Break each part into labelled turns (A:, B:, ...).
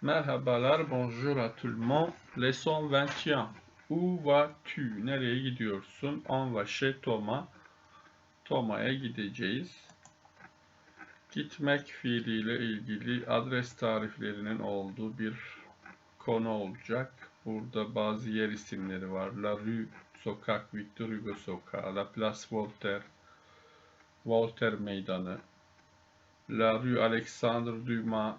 A: Merhabalar, bonjour à tout le monde. Leçon 21. Où vas-tu? Nereye gidiyorsun? On va chez Thomas. Thomas'a gideceğiz. Gitmek fiiliyle ilgili adres tariflerinin olduğu bir konu olacak. Burada bazı yer isimleri var. La Rue, Sokak, Victor Hugo Sokağı, La Place Voltaire, Voltaire Meydanı, La Rue Alexandre Dumas,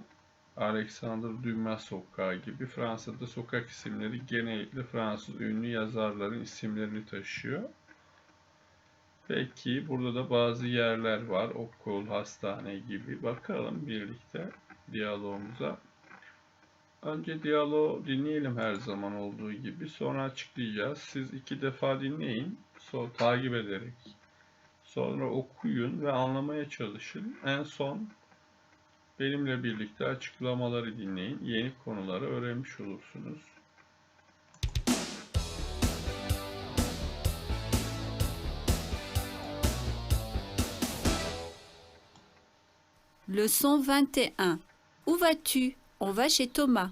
A: Alexandre Dumas Sokağı gibi Fransa'da sokak isimleri genellikle Fransız ünlü yazarların isimlerini taşıyor. Peki burada da bazı yerler var. Okul, hastane gibi. Bakalım birlikte diyalogumuza. Önce diyaloğu dinleyelim her zaman olduğu gibi. Sonra açıklayacağız. Siz iki defa dinleyin. Sonra takip ederek. Sonra okuyun ve anlamaya çalışın. En son benimle birlikte açıklamaları dinleyin. Yeni konuları öğrenmiş olursunuz.
B: Leçon 21. Où vas-tu? On va chez Thomas.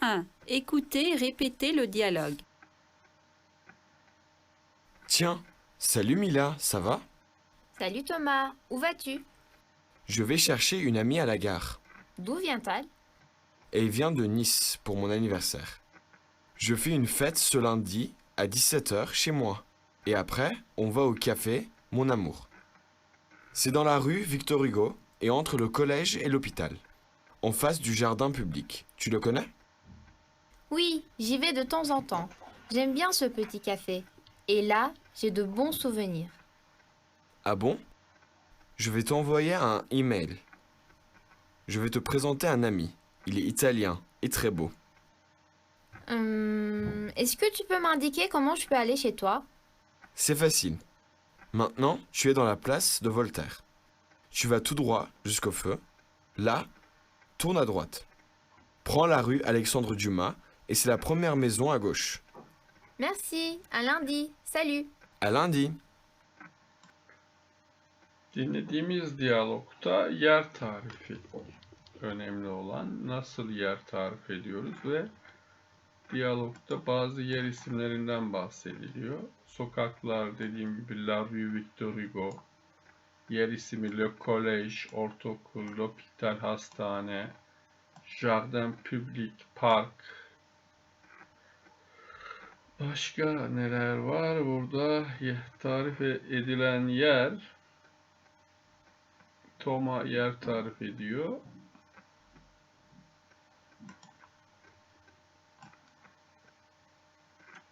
B: 1. Écoutez et répétez le dialogue.
C: Tiens, salut Mila, ça va?
D: Salut Thomas, où vas-tu?
C: Je vais chercher une amie à la gare.
D: D'où vient-elle?
C: Elle vient de Nice pour mon anniversaire. Je fais une fête ce lundi à 17h chez moi. Et après, on va au café Mon Amour. C'est dans la rue Victor Hugo et entre le collège et l'hôpital. En face du jardin public. Tu le connais?
D: Oui, j'y vais de temps en temps. J'aime bien ce petit café. Et là, j'ai de bons souvenirs.
C: Ah bon? Je vais t'envoyer un email. Je vais te présenter un ami. Il est italien et très beau.
D: Hum, Est-ce que tu peux m'indiquer comment je peux aller chez toi?
C: C'est facile. Maintenant, tu es dans la place de Voltaire. Tu vas tout droit jusqu'au feu. Là, tourne à droite. Prends la rue Alexandre Dumas et c'est la première maison à gauche.
D: Merci, à lundi. Salut.
C: À lundi.
A: Dinlediğimiz diyalogta yer tarifi önemli olan nasıl yer tarif ediyoruz ve diyalogta bazı yer isimlerinden bahsediliyor. Sokaklar dediğim gibi La Rue Victor Hugo, yer ismi Le Collège, ortaokul, l'hôpital, hastane, Jardin Public, park. Başka neler var burada? Tarif edilen yer Toma yer tarif ediyor.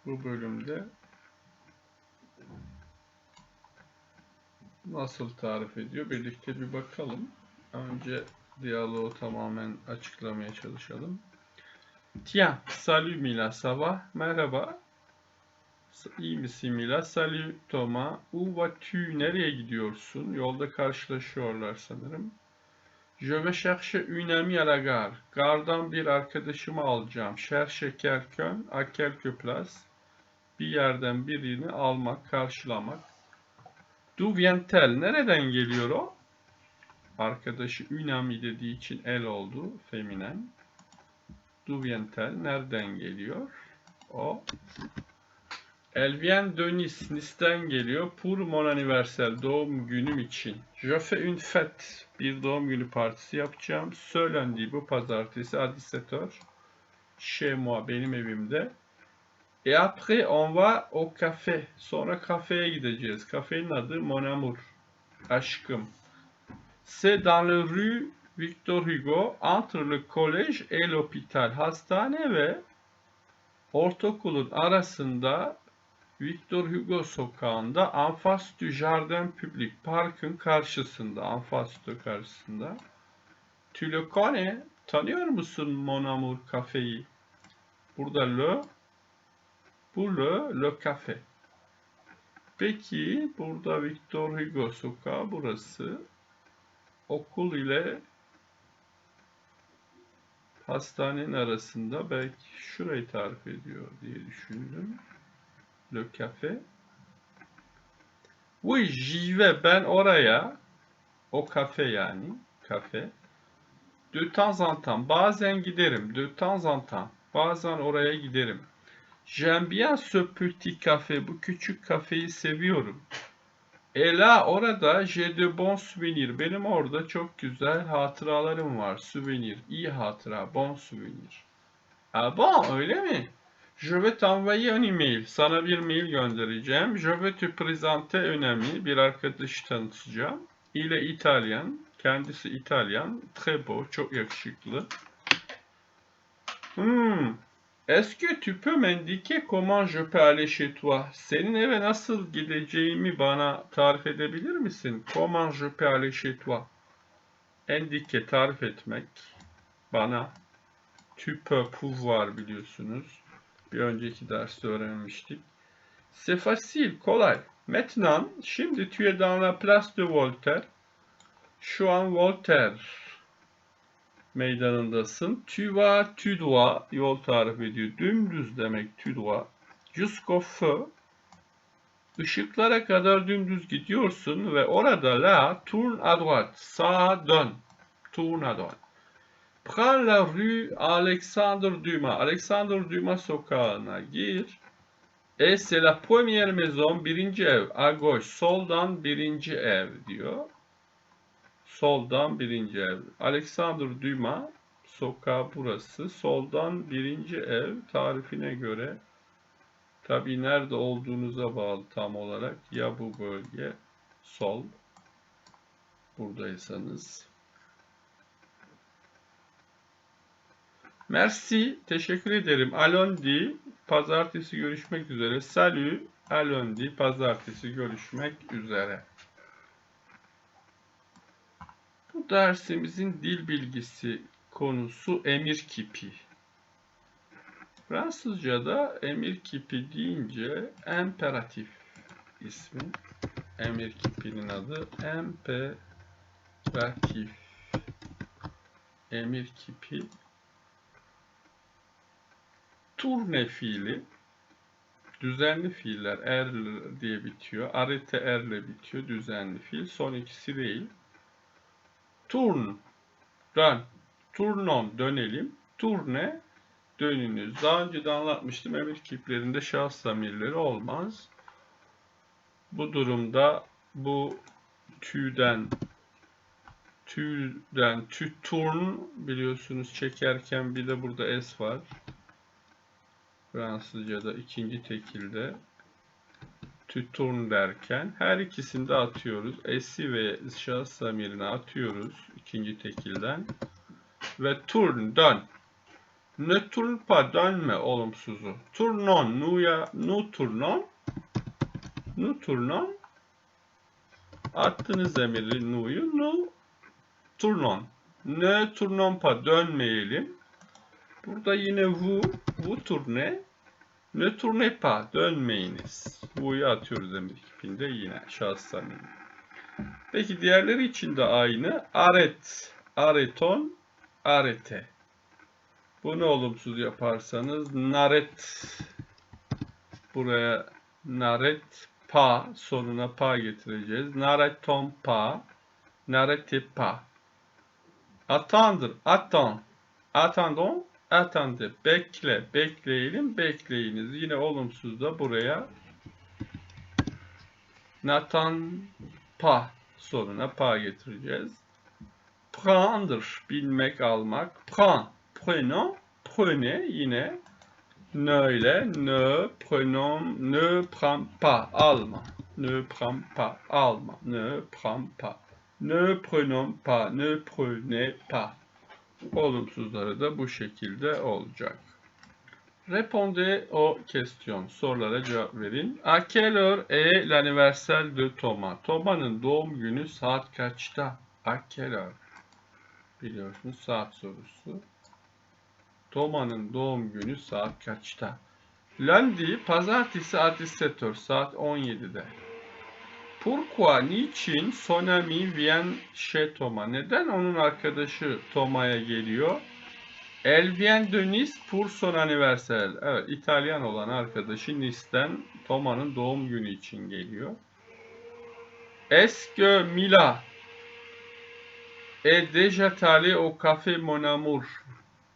A: Bu bölümde nasıl tarif ediyor? Birlikte bir bakalım. Önce diyaloğu tamamen açıklamaya çalışalım. Tiens, salut Mila, ça va? Merhaba. İyi misin Mila? Salut Thomas. Où vas-tu? Nereye gidiyorsun? Yolda karşılaşıyorlar sanırım. Je vais chercher une amie à la gare. Gardan bir arkadaşımı alacağım. Chercher quelqu'un à quelque place. Bir yerden birini almak, karşılamak. D'où vient-elle? Nereden geliyor o? Arkadaşı une amie dediği için el oldu. Feminen. D'où vient-elle? Nereden geliyor? O. De Nice. Nice'den geliyor. Pour mon anniversaire. Doğum günüm için. Je fais une fête. Bir doğum günü partisi yapacağım. Ce lundi. Bu pazartesi. 17h. Chez moi. Benim evimde. Et après on va au café. Sonra kafeye gideceğiz. Kafenin adı Mon Amour. Aşkım. C'est dans la rue Victor Hugo. Entre le collège et l'hôpital. Hastane ve ortaokulun arasında Victor Hugo sokağında en face du jardin public parkın karşısında en face de karşısında. Tu le connais tanıyor musun mon amour kafeyi burada le bu le le cafe. Peki burada Victor Hugo sokağı burası. Okul ile hastanenin arasında belki şurayı tarif ediyor diye düşündüm. Le café. Oui, j'y vais. Ben oraya. O kafe yani. Kafe. De temps en temps. Bazen giderim. De temps en temps. Bazen oraya giderim. J'aime bien ce petit café. Bu küçük kafeyi seviyorum. Et là, orada j'ai de bons souvenirs. Benim orada çok güzel hatıralarım var. Souvenir. iyi hatıra. Bon souvenir. Ah bon, öyle mi? Je vais t'envoyer un email. Sana bir mail göndereceğim. Je vais te présenter önemli. Bir arkadaşı tanıtacağım. Il est italien. Kendisi İtalyan. Très beau. Çok yakışıklı. Hmm. Est-ce que tu peux m'indiquer comment je peux aller chez toi? Senin eve nasıl gideceğimi bana tarif edebilir misin? Comment je peux aller chez toi? Indiquer, tarif etmek. Bana. Tu peux, pouvoir biliyorsunuz. Bir önceki derste öğrenmiştik. C'est facile, kolay. Maintenant, şimdi tu es dans la place de Voltaire. Şu an Voltaire meydanındasın. Tu vas, tu dois, yol tarif ediyor. Dümdüz demek tu dois. Jusqu'au feu, ışıklara kadar dümdüz gidiyorsun ve orada la, tourne à droite, sağa dön. Tourne à droite. Prends la rue Alexandre Dumas. Alexandre Dumas sokağına gir. Et c'est la première maison, birinci ev. À gauche, soldan birinci ev diyor. Soldan birinci ev. Alexander Dumas sokağı burası. Soldan birinci ev tarifine göre tabi nerede olduğunuza bağlı tam olarak. Ya bu bölge sol buradaysanız. Merci. Teşekkür ederim. Alondi. Pazartesi görüşmek üzere. Salut. Alondi. Pazartesi görüşmek üzere. Bu dersimizin dil bilgisi konusu emir kipi. Fransızca'da emir kipi deyince imperatif ismi. Emir kipinin adı imperatif. Emir kipi. Turne fiili. Düzenli fiiller er diye bitiyor. Arete erle bitiyor. Düzenli fiil. Son ikisi değil. Turn, dön. Turnon, dönelim. Turne, dönünüz. Daha önce de anlatmıştım. Emir kiplerinde şahıs zamirleri olmaz. Bu durumda bu tüden tüden tü turn biliyorsunuz çekerken bir de burada s var. Fransızca'da ikinci tekilde tüturn derken her ikisini de atıyoruz. S'i ve şahıs zamirini atıyoruz ikinci tekilden. Ve turn, dön. Ne turn pas, dönme olumsuzu. Turnon, nu'ya, nu turnon. Nu turnon. Attınız emiri nu'yu, nu turnon. Ne turnon pas, dönmeyelim. Burada yine vu, vu turne. Ne tournez dönmeyiniz. Bu'yu atıyoruz emir kipinde yine şahıs zamiri. Peki diğerleri için de aynı. Aret, areton, arete. Bunu olumsuz yaparsanız naret. Buraya naret pa sonuna pa getireceğiz. Nareton pa, narete pa. Attendre, attend, attendons, attendez. Bekle, bekleyelim, bekleyiniz. Yine olumsuz da buraya Nathan pa sonuna pa getireceğiz. Prendre, bilmek, almak. Prend, prenons, prenez yine ne ile ne prenons, ne prend pas, alma. Ne prend pas, alma. Ne prend pas. Ne prenons pas, ne prenez pas. Olumsuzları da bu şekilde olacak. Répondez aux questions. Sorulara cevap verin. À quelle heure est l'anniversaire de Thomas? Thomas'ın doğum günü saat kaçta? À quelle heure? Biliyorsunuz saat sorusu. Thomas'ın doğum günü saat kaçta? Lundi, pazartesi à 17h, saat 17'de. Pourquoi, niçin son ami vient chez Thomas? Neden onun arkadaşı Thomas'a geliyor? Elle vient de Nice son anniversaire. Evet, İtalyan olan arkadaşı Nice'den Thomas'ın doğum günü için geliyor. Est-ce Mila est déjà allé au café Mon Amour.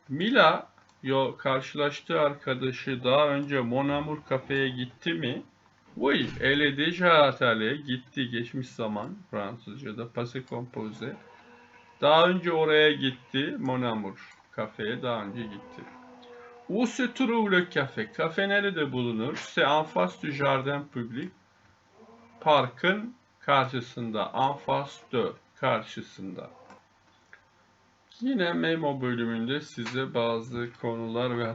A: Mila yo karşılaştığı arkadaşı daha önce Mon Amour kafeye gitti mi? Oui, elle est déjà allée. Gitti geçmiş zaman Fransızca'da passé composé. Daha önce oraya gitti Mon Amour kafeye daha önce gitti. Où se trouve le café? Kafe nerede bulunur? C'est en face du jardin public. Parkın karşısında. En face de. Karşısında. Yine memo bölümünde size bazı konular ve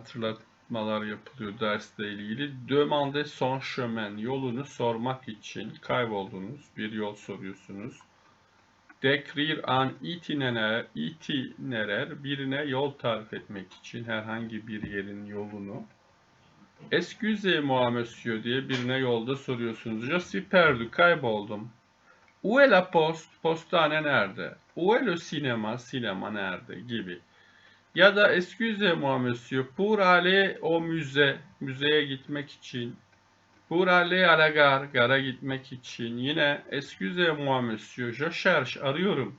A: hatırlatmalar yapılıyor dersle ilgili. Demande son chemin. Yolunu sormak için kayboldunuz. Bir yol soruyorsunuz. Décrire un itinéraire, itinéraire birine yol tarif etmek için herhangi bir yerin yolunu. Excusez-moi monsieur diye birine yolda soruyorsunuz. Je suis kayboldum. Où est la poste? Postane nerede? Où est? Sinema nerede? Gibi. Ya da excusez-moi monsieur, pour aller au musée, müzeye gitmek için. Pour aller à la gare, gara gitmek için. Yine excusez-moi monsieur, je cherche, arıyorum.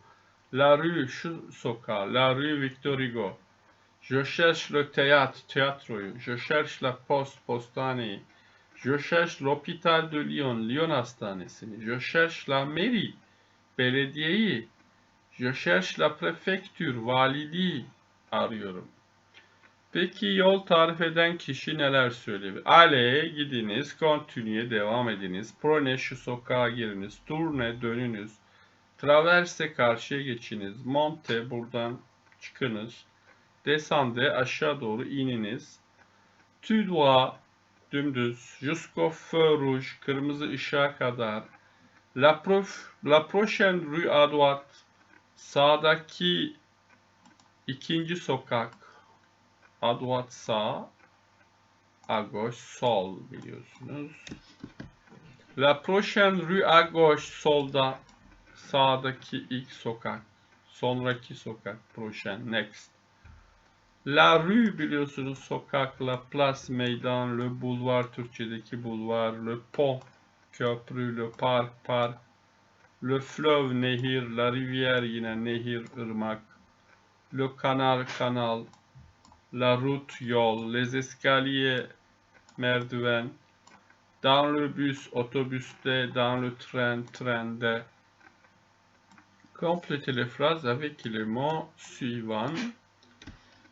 A: La rue, şu sokağı, la rue Victor Hugo. Je cherche le théâtre, tiyatroyu. Je cherche la poste, postaneyi. Je cherche l'hôpital de Lyon, Lyon hastanesini. Je cherche la mairie, belediyeyi. Je cherche la préfecture, valiliği arıyorum. Peki yol tarif eden kişi neler söyleyebilir? Allez gidiniz, continue devam ediniz. Prenez şu sokağa giriniz. Tourne dönünüz. Traverse karşıya geçiniz. Monte buradan çıkınız. Descende aşağı doğru ininiz. Tu dois dümdüz. Jusqu'au feu rouge kırmızı ışığa kadar. La, prof, la prochaine rue à droite sağdaki ikinci sokak droite sağ gauche sol biliyorsunuz. La prochaine rue à gauche solda sağdaki ilk sokak. Sonraki sokak prochaine next. La rue biliyorsunuz sokak, la place, meydan, le boulevard Türkçedeki bulvar, le pont, köprü, le parc, park, le fleuve, nehir, la rivière yine nehir, ırmak, le canal, kanal, la route, yol, les escaliers, merdiven, dans le bus, otobüste, dans le train, trende. Complétez les phrases avec les mots suivants.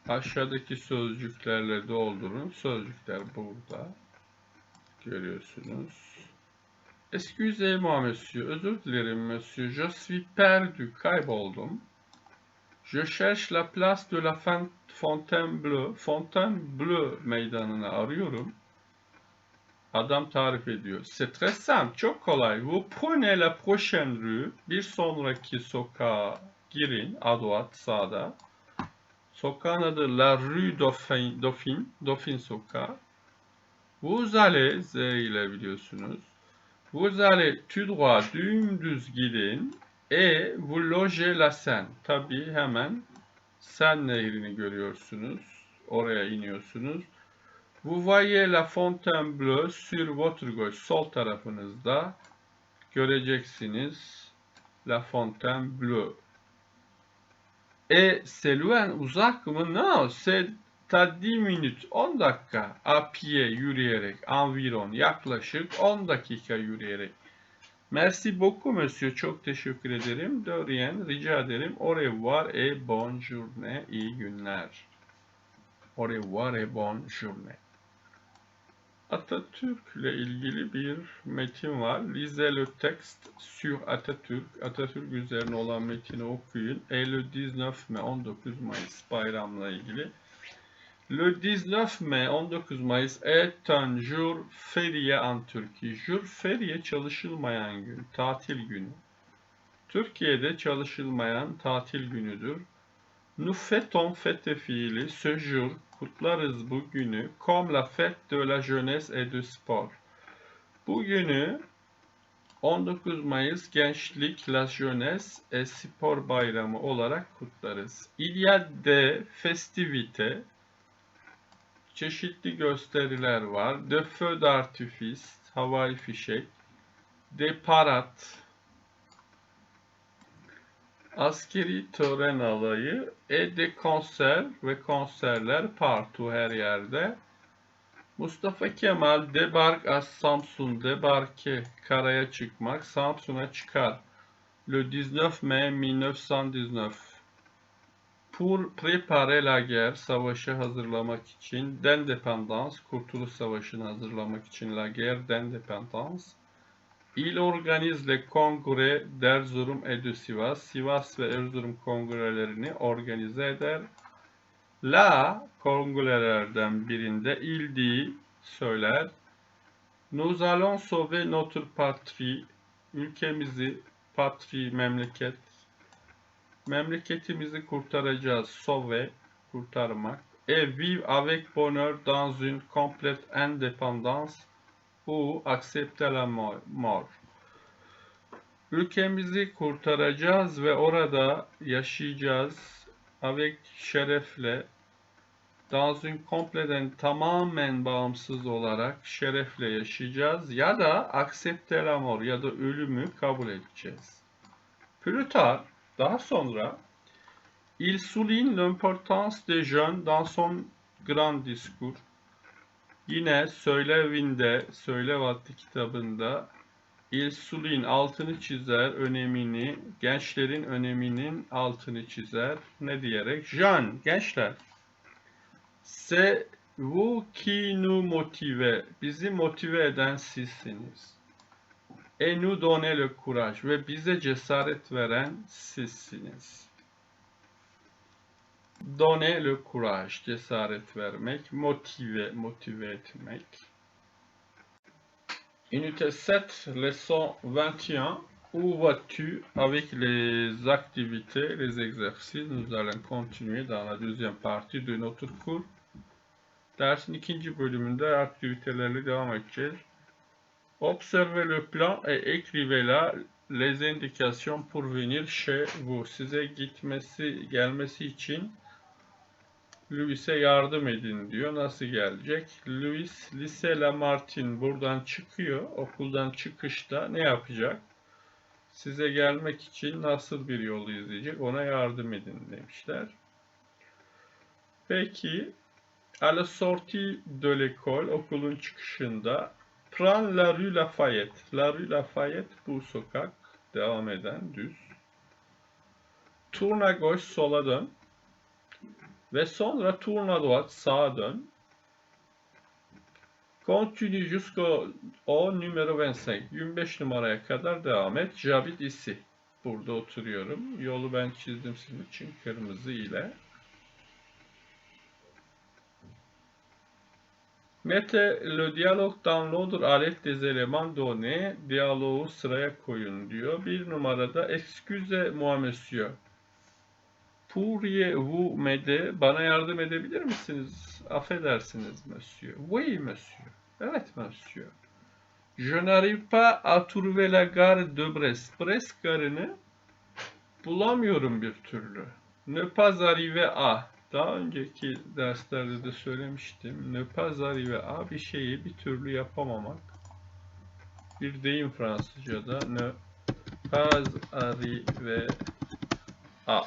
A: Aşağıdaki sözcüklerle doldurun. Sözcükler burada. Görüyorsunuz. Excusez-moi monsieur. Özür dilerim monsieur. Je suis perdu. Kayboldum. Je cherche la place de la Fon- Fontainebleau. Fontainebleau meydanını arıyorum. Adam tarif ediyor. C'est très simple. Çok kolay. Vous prenez la prochaine rue. Bir sonraki sokağa girin. À droite sağda. Sokağın adı La Rue Dauphine, Dauphine, Dauphine Sokağı. Vous allez, Z ile biliyorsunuz. Vous allez tout droit, dümdüz gidin. Et vous logez la Seine. Tabii hemen Seine nehrini görüyorsunuz. Oraya iniyorsunuz. Vous voyez la Fontainebleau sur votre gauche. Sol tarafınızda göreceksiniz La Fontainebleau. E loin, uzak mı? No, c'est à 10 minutes, 10 dakika. A pied, yürüyerek, environ, yaklaşık 10 dakika yürüyerek. Merci beaucoup monsieur, çok teşekkür ederim. De rien, rica ederim. Au revoir et bonne journée, iyi günler. Au revoir et bonne journée. Atatürk ile ilgili bir metin var. Lisez le texte sur Atatürk. Atatürk üzerine olan metini okuyun. Et le 19 Mai 19 Mayıs bayramla ilgili. Le 19 Mai 19 Mayıs est un jour férié en Turquie. Jour férié çalışılmayan gün, tatil günü. Türkiye'de çalışılmayan tatil günüdür. Nous fêtons fête fiili, ce jour, kutlarız bu günü, comme la fête de la jeunesse et du sport. Bu günü 19 Mayıs Gençlik, la jeunesse et spor bayramı olarak kutlarız. Il y a des festivités, çeşitli gösteriler var. De feux d'artifice, havai fişek, de parades, Askeri tören alayı, et de konser ve konserler partout her yerde. Mustafa Kemal debark à Samsun, debarke, karaya çıkmak, Samsun'a çıkar. Le 19 mai 1919. Pour préparer la guerre, savaşı hazırlamak için, d'indépendance, Kurtuluş Savaşı'nı hazırlamak için, la guerre d'indépendance. Il organise les congrès d'Erzurum et de Sivas. Sivas ve Erzurum kongrelerini organize eder. La kongrelerden birinde il dit söyler. Nous allons sauver notre patrie. Ülkemizi, patrie, memleket. Memleketimizi kurtaracağız. Sauver, kurtarmak. Et vivre avec bonheur dans une complète indépendance ou accepter la mo- mort. Ülkemizi kurtaracağız ve orada yaşayacağız. Avec şerefle, dans une complète, tamamen bağımsız olarak şerefle yaşayacağız ya da accepter la mort ya da ölümü kabul edeceğiz. Plus tard, daha sonra il souligne l'importance des jeunes dans son grand discours. Yine Söylevinde, Söylev adlı kitabında Il Souligne altını çizer önemini, gençlerin öneminin altını çizer. Ne diyerek? Jean, gençler. C'est vous qui nous motive. Bizi motive eden sizsiniz. Et nous courage. Ve bize cesaret veren sizsiniz. Donner le cesaret vermek, motive, motive etmek. Unité 7, leçon 21. Où vas-tu avec les activités, les exercices? Nous allons continuer dans la deuxième partie de notre cours. Dersin ikinci bölümünde aktivitelerle devam edeceğiz. Observez le plan et écrivez-la les indications pour venir chez vous. Size gitmesi, gelmesi için Louis'e yardım edin diyor. Nasıl gelecek? Louis Lise Lamartine buradan çıkıyor. Okuldan çıkışta ne yapacak? Size gelmek için nasıl bir yolu izleyecek? Ona yardım edin demişler. Peki à la sortie de l'école, okulun çıkışında prend la rue Lafayette. La rue Lafayette bu sokak devam eden düz. Tourne à gauche sola dön. Ve sonra tourne à droite sağa dön. Continue jusqu'au au numéro 25. 25 numaraya kadar devam et. J'habite ici. Burada oturuyorum. Yolu ben çizdim sizin için kırmızı ile. Mettez le dialogue à l'aide des éléments donnés. Diyaloğu sıraya koyun diyor. Bir numarada excusez-moi monsieur. Pourriez-vous m'aider? Bana yardım edebilir misiniz? Affedersiniz monsieur. Oui monsieur. Evet monsieur. Je n'arrive pas à trouver la gare de Brest. Brest garını bulamıyorum bir türlü. Ne pas arriver à. Daha önceki derslerde de söylemiştim. Arriver à bir şeyi bir türlü yapamamak. Bir deyim Fransızca'da. Arriver à.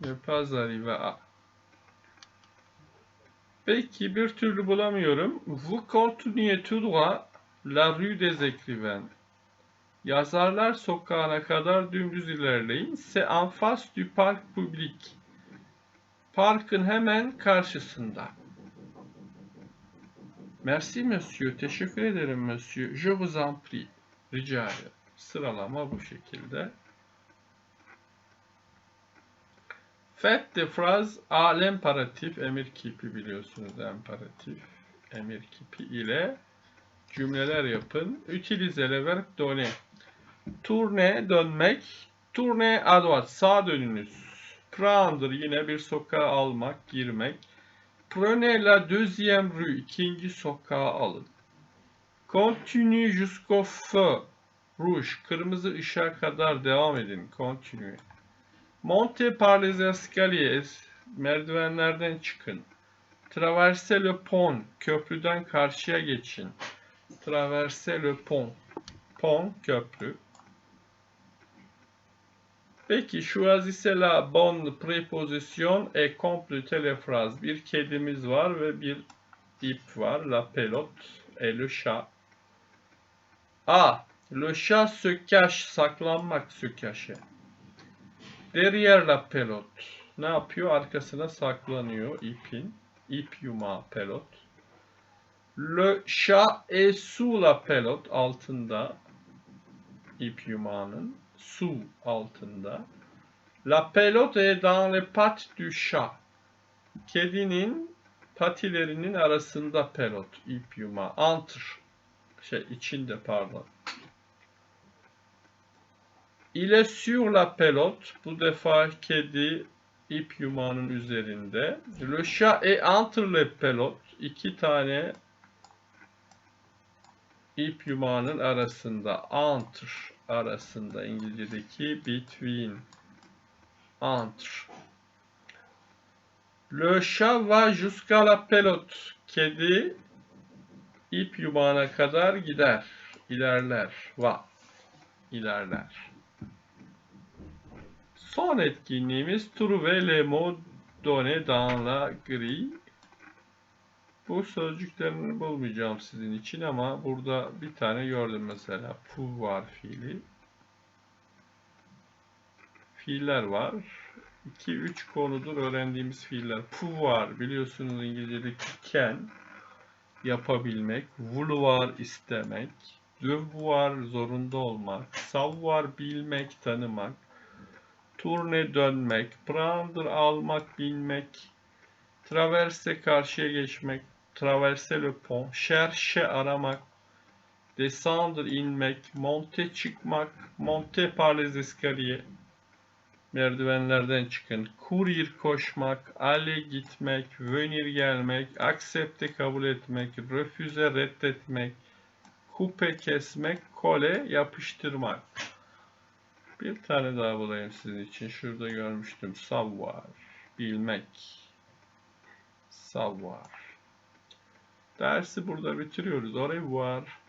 A: Ne pas arriver à. Peki bir türlü bulamıyorum. Vous continuez tout droit la rue des écrivains. Yazarlar sokağına kadar dümdüz ilerleyin. C'est en face du parc public. Parkın hemen karşısında. Merci monsieur. Teşekkür ederim monsieur. Je vous en prie. Rica ederim. Sıralama bu şekilde. Fait de phrase à l'impératif emir kipi biliyorsunuz imperatif emir kipi ile cümleler yapın. Utilize le verbe donner. Tourne dönmek. Tourne à droite sağ dönünüz. Prendre yine bir sokağa almak, girmek. Prenez la deuxième rue ikinci sokağı alın. Continue jusqu'au feu rouge kırmızı ışığa kadar devam edin. Continue. Montez par les escaliers. Merdivenlerden çıkın. Traversez le pont. Köprüden karşıya geçin. Traverser le pont. Pont, köprü. Peki, choisissez la bonne préposition et complétez les phrases. Bir kedimiz var ve bir ip var. La pelote et le chat. A. Le chat se cache. Saklanmak, se cacher. Derrière la pelote. Ne yapıyor? Arkasına saklanıyor ipin. İp yumağı pelot. Le chat est sous la pelote. Altında. ip yumağının. Sous altında. La pelote est dans les pattes du chat. Kedinin patilerinin arasında pelot. ip yumağı. Entre. Şey içinde pardon. Il est sur la pelote. Bu defa kedi ip yumağının üzerinde. Le chat est entre les pelotes. İki tane ip yumağının arasında. Entre arasında. İngilizce'deki between. Entre. Le chat va jusqu'à la pelote. Kedi ip yumağına kadar gider. İlerler. Va. İlerler. Son etkinliğimiz trouver les mots donnés dans la grille. Bu sözcüklerini bulmayacağım sizin için ama burada bir tane gördüm mesela. Pouvoir fiili. Fiiller var. 2-3 konudur öğrendiğimiz fiiller. Pouvoir biliyorsunuz İngilizce'deki can yapabilmek, vouloir istemek, devoir zorunda olmak, savoir bilmek, tanımak, Turne dönmek, prendre almak, bilmek, traverse karşıya geçmek, traverse le pont, cherche aramak, descendre inmek, monte çıkmak, monte par les escaliers, merdivenlerden çıkın, courir koşmak, aller gitmek, venir gelmek, accepte kabul etmek, refuser reddetmek, coupe kesmek, kole yapıştırmak. Bir tane daha bulayım sizin için. Şurada görmüştüm. Savoir. Bilmek. Savoir. Dersi burada bitiriyoruz. Au revoir.